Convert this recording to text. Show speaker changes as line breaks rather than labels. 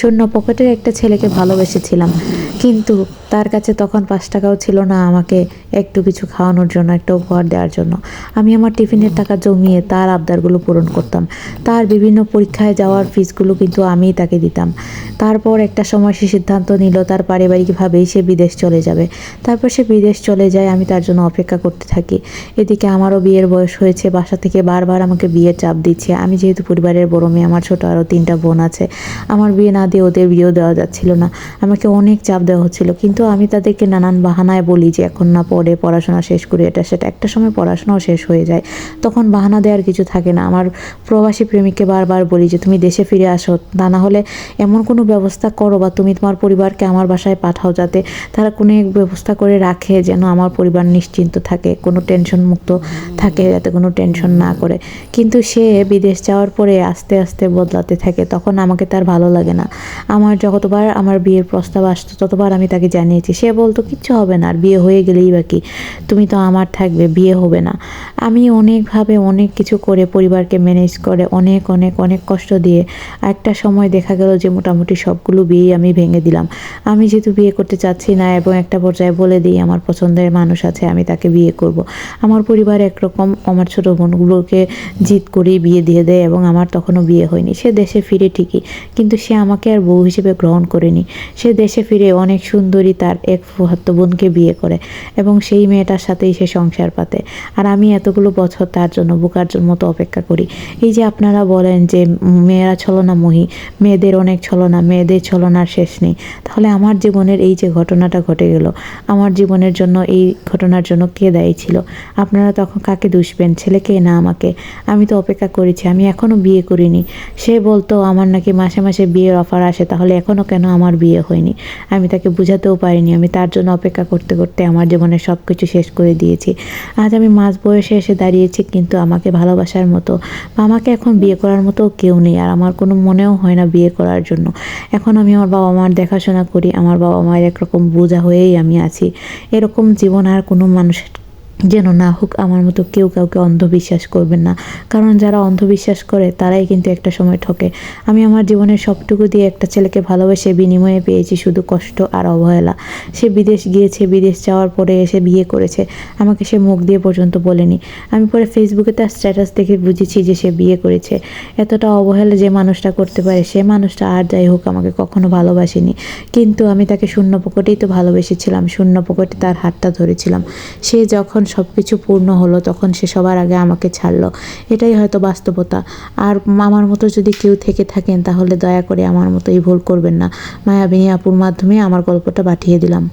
শূন্য পকেটের একটা ছেলেকে ভালোবেসেছিলাম। কিন্তু তার কাছে তখন পাঁচ টাকাও ছিল না আমাকে একটু কিছু খাওয়ানোর জন্য, একটা উপহার দেওয়ার জন্য। আমি আমার টিফিনের টাকা জমিয়ে তার আবদারগুলো পূরণ করতাম। তার বিভিন্ন পরীক্ষায় যাওয়ার ফিসগুলো কিন্তু আমিই তাকে দিতাম। তারপর একটা সময় সে সিদ্ধান্ত নিল, তার পারিবারিকভাবেই সে বিদেশ চলে যাবে। তারপর সে বিদেশ চলে যায়, আমি তার জন্য অপেক্ষা করতে থাকি। এদিকে আমারও বিয়ের বয়স হয়েছে, বাসা থেকে বারবার আমাকে বিয়ের চাপ দিচ্ছে। আমি যেহেতু পরিবারের বড় মেয়ে, আমার ছোট আরও তিনটা বোন আছে। আমার বিয়ে না দিয়ে ওদের বিয়েও দেওয়া যাচ্ছিল না। আমাকে অনেক চাপ দেওয়া হচ্ছিল। কিন্তু আমি তাদেরকে নানান বাহানায় বলি যে, এখন না পড়ে পড়াশোনা শেষ করি, এটা সেটা, একটা সময় পড়াশোনাও শেষ হয়ে যায়। তখন বাহানা দেওয়ার কিছু থাকে না। আমার প্রবাসী প্রেমিককে বারবার বলি যে, তুমি দেশে ফিরে আসো। তা না হলে এমন কোনো ব্যবস্থা করো বা তুমি তোমার পরিবারকে আমার বাসায় পাঠাও যাতে তারা কোনো এক ব্যবস্থা করে রাখে যেন আমার পরিবার নিশ্চিন্ত থাকে, কোনো টেনশন মুক্ত থাকে যাতে কোনো টেনশন না করে। কিন্তু সে বিদেশ যাওয়ার পরে আস্তে আস্তে বদলাতে থাকে। তখন আমাকে তার ভালো লাগে না। আমার যতবার আমার বিয়ের প্রস্তাব আসতো, ততবার আমি তাকে জানিয়েছি, সে বলতো, কিচ্ছু হবে না, আর বিয়ে হয়ে গেলেই বাকি তুমি তো আমার থাকবে, বিয়ে হবে না। আমি অনেকভাবে অনেক কিছু করে পরিবারকে ম্যানেজ করে অনেক অনেক অনেক কষ্ট দিয়ে একটা সময় দেখা গেল যে মোটামুটি সবগুলো বিয়েই আমি ভেঙে দিলাম। আমি যেহেতু বিয়ে করতে চাচ্ছি না এবং একটা পর্যায়ে বলে দিই, আমার পছন্দের মানুষ আছে, আমি তাকে বিয়ে করব। আমার পরিবার একরকম, আমার ছোটো বোনগুলোকে জিত করেই বিয়ে দিয়ে দেয় এবং আমার তখনও বিয়ে হয়নি। সে দেশে ফিরে ঠিকই, কিন্তু সে আমাকে আর বউ হিসেবে গ্রহণ করেনি। সে দেশে ফিরে অনেক সুন্দরী তার এক ফুহাত্ত বোনকে বিয়ে করে এবং সেই মেয়েটার সাথেই সে সংসার পাতে। আর আমি এতগুলো বছর তার জন্য বুকার মতো অপেক্ষা করি। এই যে আপনারা বলেন যে মেয়েরা ছলনা মহি, মেয়েদের অনেক ছলনা, মেয়েদের ছলনার শেষ নেই। তাহলে আমার জীবনের এই যে ঘটনাটা ঘটে গেল, আমার জীবনের জন্য এই ঘটনার জন্য কে দায়ী ছিল? আপনারা তখন কাকে দুষবেন ছেলেকে না আমাকে? আমি তো অপেক্ষা করেছি, আমি এখনও বিয়ে করিনি। সে বলতো, আমার নাকি মাসে মাসে বিয়ের অফার আসে, তাহলে এখনও কেন আমার বিয়ে হয়নি? আমি তাকে বুঝাতেও পারিনি। আমি তার জন্য অপেক্ষা করতে করতে আমার জীবনে সব কিছু শেষ করে দিয়েছি। আজ আমি মাঝ বয়সে এসে দাঁড়িয়েছি, কিন্তু আমাকে ভালোবাসার মতো বা আমাকে এখন বিয়ে করার মতো কেউ নেই, আর আমার কোনো মনেও হয় না বিয়ে করার জন্য। এখন আমি আমার বাবা মার দেখাশোনা করি, আমার বাবা মায়ের একরকম বোঝা হয়েই আমি আছি। এরকম জীবন আর কোনো মানুষের যেন না হোক আমার মতো কেউ কাউকে অন্ধবিশ্বাস করবেন না। কারণ যারা অন্ধবিশ্বাস করে, তারাই কিন্তু একটা সময় ঠকে। আমি আমার জীবনের সবটুকু দিয়ে একটা ছেলেকে ভালোবেসে বিনিময়ে পেয়েছি শুধু কষ্ট আর অবহেলা। সে বিদেশ গিয়েছে, বিদেশ যাওয়ার পরে এসে বিয়ে করেছে। আমাকে সে মুখ দিয়ে পর্যন্ত বলেনি। আমি পরে ফেসবুকে তার স্ট্যাটাস দেখে বুঝেছি যে সে বিয়ে করেছে। এতটা অবহেলা যে মানুষটা করতে পারে, সে মানুষটা আর যাই হোক আমাকে কখনো ভালোবাসেনি। কিন্তু আমি তাকে শূন্য পকেটেই তো ভালোবেসেছিলাম, শূন্য পকেটে তার হাতটা ধরেছিলাম। সে যখন সব কিছু পূর্ণ হলো, তখন সে সবার আগে আমাকে ছাড়লো। এটাই হয়তো বাস্তবতা। আর আমার মতো যদি কেউ থেকে থাকেন, তাহলে দয়া করে আমার মতো এই ভুল করবেন না। মায়াবিনী আপুর মাধ্যমে আমার গল্পটা পাঠিয়ে দিলাম।